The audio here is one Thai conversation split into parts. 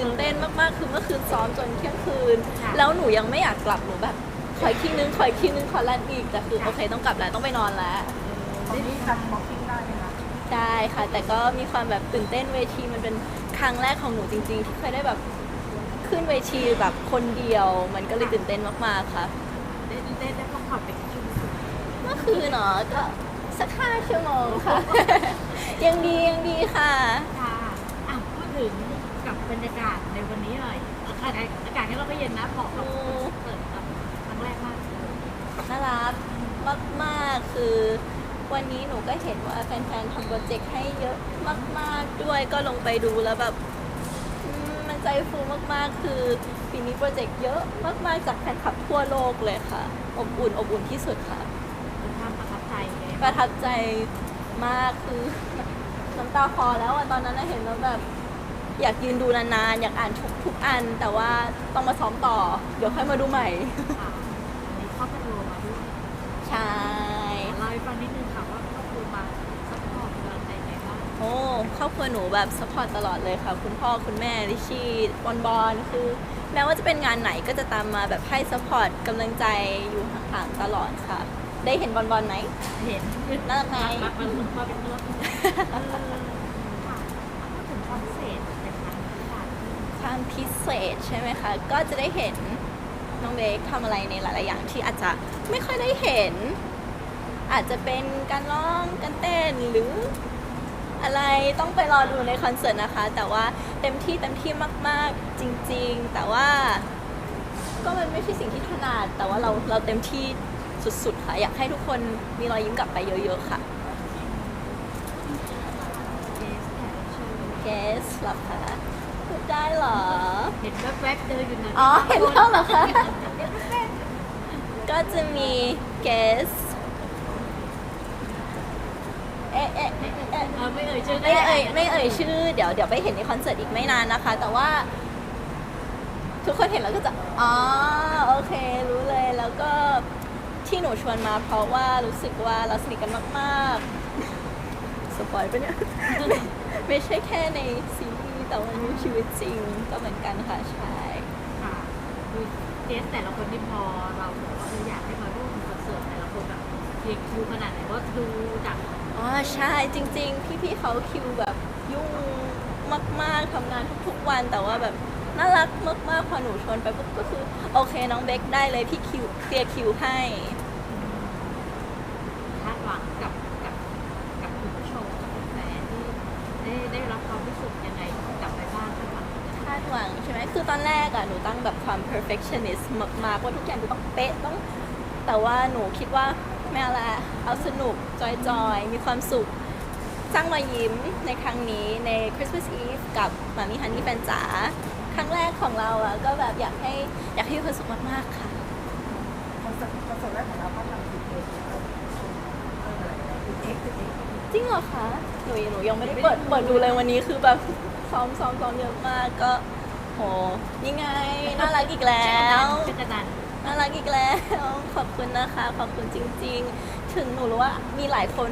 ตื่นเต้นมากๆ คือเมื่อคืนซ้อมจนเที่ยงคืน ค่ะแล้วหนูยังไม่อยากกลับหนูแบบขออีกทีนึงขออีกทีนึงขอรันอีกแต่คือโอเคต้องกลับแล้วต้องไปนอนแล้วตอนนี้ทำบ็อกซิ่งได้ไหมคะได้ค่ะ แต่ก็มีความแบบตื่นเต้นเวทีมันเป็นครั้งแรกของหนูจริง ๆ ที่เคยได้แบบขึ้นเวทีแบบคนเดียว มันก็เลยตื่นเต้นมากๆค่ะ ได้ได้ได้พักผ่อนไปกี่ชั่วโมงเมื่อคืนเนาะก็สักห้าชั่วโมงค่ะ ยังดียังดีค่ะค่ะอะพูดถึงกั บบรรยากาศในวันนี้หน่อยอากาศอากาศที่เราไม่เย็นนะเหมาะกับเปิดกับครั้งแรกมากน่ารักมากๆคือ วันนี้หนูก็เห็นว่าแฟนๆทำโปรเจกต์ให้เยอะมาก ๆ ด้วยก็ลงไปดูแล้วแบบอืมมันใจฟูมากๆ คือปีนี้โปรเจกต์เยอะมากๆ จากแฟนคลับทั่วโลกเลยค่ะ อบอุ่นอบอุ่นที่สุดค่ะเป็นความประทับใจเลยประทับใจมากคือน้ำตาคลอแล้วอะตอนนั้นน่ะเห็นแล้วแบบ อยากยืนดูนานๆ อยากอ่านทุกทุกอัน แต่ว่าต้องมาซ้อมต่อ เดี๋ยวค่อยมาดูใหม่ ค่ะวันนี้ครอบครัวมาด้วยใช่ เล่าให้ฟังนิดนึงค่ะว่าครอบครัวมาซัพพอร์ตกำลังใจไงบ้างโอ้ครอบครัวหนูแบบสปอร์ตตลอดเลยค่ะ คุณพ่อคุณแม่ลิชชี่บอลบอลคือแม้ว่าจะเป็นงานไหนก็จะตามมาแบบให้สปอร์ตกำลังใจอยู่ห่างๆตลอดค่ะ ได้เห็นบอลบอลไหมเห็นน่ารักไหม รักมันมาเป็นตัวเออค่ะพูดถึงความพิเศษในครั้งนี้ค่ะ ความ พิเศษใช่ไหมคะ ก็จะได้เห็นน้องเบคทำอะไรในหลาย ๆ อย่างที่อาจจะไม่ค่อยได้เห็น อาจจะเป็นการร้องการเต้นหรืออะไรต้องไปรอดูในคอนเสิร์ตนะคะ แต่ว่าเต็มที่เต็มที่มาก ๆ จริง ๆ แต่ว่าก็มันไม่ใช่สิ่งที่ถนัดแต่ว่าเราเราเต็มที่สุด ๆ ค่ะ อยากให้ทุกคนมีรอยยิ้มกลับไปเยอะ ๆ ค่ะเอสแขกรับเชิญ Guess หรอคะพูด ได้เหรอ เห็นแวบๆเดินอยู่นะอ๋อ เห็นแล้วเหรอคะ ก็จะมี guest เอ๊ะเอ๊ะเอ๊ะเอ๊ะ เออไม่เอ่ยชื่อก็ไม่ด้เอ่ยไม่เอ่ยชื่อเดี๋ยวเดี๋ยวไปเห็นในคอนเสิร์ตอีกไม่นานนะคะ แต่ว่า ทุกคนเห็นแล้วก็จะอ๋อโอเค รู้เลยแล้วก็ที่หนูชวนมาเพราะว่ารู้สึกว่าเราสนิทกันมาก ๆ สปอยล์ปะเนี่ยไม่ไม่ใช่แค่ในซีรีส์ แต่ว่าในชีวิตจริงก็เหมือนกันค่ะใช่ค่ะคือเทสแต่ละคนที่พอเราบอกว่าเอออยากให้มาร่วมคอนเสิร์ตแต่ละคนแบบเรียงคิวขนาดไหนว่าดูจากอ๋อใช่จริง ๆ พี่ๆเขาคิวแบบยุ่งมากๆทำงานทุกๆวัน แต่ว่าแบบน่ารักมากๆพอหนูชวนไปปุ๊บก็คือโอเคน้องเบคได้เลยพี่คิวเคลียร์คิวให้คาดหวังกับกับกับคุณผู้ชมกับแฟนที่ได้ได้รับความรู้สึกยังไง ดหวังใช่ไหมคือตอนแรกอะหนูตั้งแบบความ perfectionist มากๆว่าทุกอย่างต้องเป๊ะต้อง แต่ว่าหนูคิดว่าไม่เอาละเอาสนุกจอยๆ มีความสุข สร้างรอยยิ้มในครั้งนี้ใน Christmas Eve กับมามีฮันนี่แฟนจ๋าครั้งแรกของเราอะก็แบบอยากให้อยากให้มีความสุขมากๆค่ะคอนเสิร์ตคอนเสิร์ตแรกของเราก็ทำติดเอ็กซ์เออติดเอ็กซ์ติดเอ็กซ์ จริงเหรอคะหนูหนูยังไม่ได้เปิดเปิดดูเลยวันนี้คือแบบซ้อมซ้อมซ้อมเยอะมากก็โหนี่ไงน่ารักอีกแล้วเป็นกระดันน่ารักอีกแล้ว ขอบคุณนะคะ ขอบคุณจริง ๆ ถึงหนูรู้ว่ามีหลายคน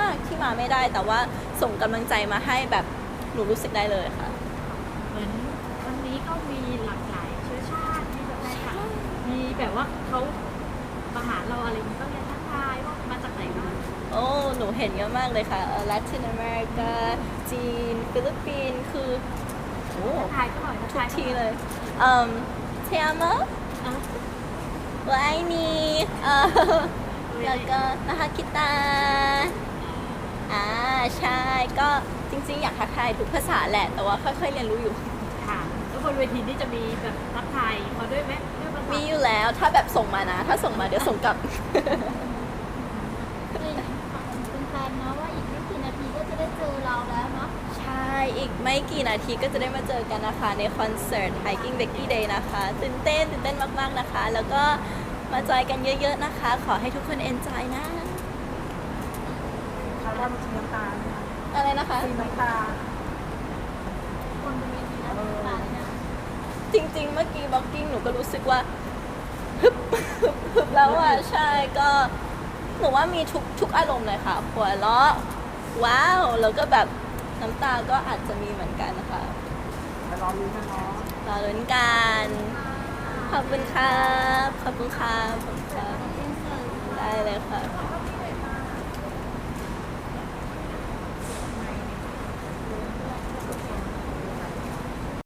มากๆที่มาไม่ได้ แต่ว่าส่งกำลังใจมาให้แบบหนูรู้สึกได้เลยค่ะ เหมือนวันนี้ก็มีหลากหลายเชื้อชาติมีแบบแฟนคลับมีแบบว่าเขามาหาเราอะไรมันก็เรียนทักทายว่ามาจากไหนบ้างโอ้ หนูเห็นเยอะมากเลยค่ะลาตินอเมริกาจีน ฟิลิปปินส์คือโอ้ทักทายก็หน่อยทักทุทากยทีเลยเอ่มเทียมะเอ้าไวนี่เอ่อแล้วก็นะคะกิตาอ่าใช่ก็จริง ๆ อยากทักทายทุกภาษาแหละ แต่ว่าค่อย ๆ เรียนรู้อยู่ค่ะแล้วบนเวทีนี่จะมีแบบทักทายเขาด้วยไหมด้วยภาษามีอยู่แล้วถ้าแบบส่งมานะ ถ้าส่งมาเดี๋ยวส่งกลับ เป็นแฟนเนาะว่าอีกไม่กี่นาทีก็จะได้เจอเราแล้วเนาะใช่ อีกไม่กี่นาทีก็จะได้มาเจอกันนะคะ ในคอนเสิร์ต Hiking Becky Day นะคะ ตื่นเต้น ตื่นเต้นมากๆนะคะ แล้วก็มาจอยกันเยอะๆนะคะ ขอให้ทุกคน enjoy นะ คาดว่ามันจะน้ำตาไหมคะอะไรนะคะซีน้ำตาคนบนเวทีนะเป็นแฟนนะจริงๆ เมื่อกี้บล็อกกิ้งหนูก็รู้สึกว่าฮึบฮึบฮึบแล้วอะ ใช่ก็ หนูว่ามีทุกทุกอารมณ์เลยค่ะหัวเราะว้าวแล้วก็แบบน้ำตาก็อาจจะมีเหมือนกันนะคะคไปรอรุ้นกันเนาะรอลุ้นกัน ขอบคุณครับ ขอบคุณครับขอบคุณครับ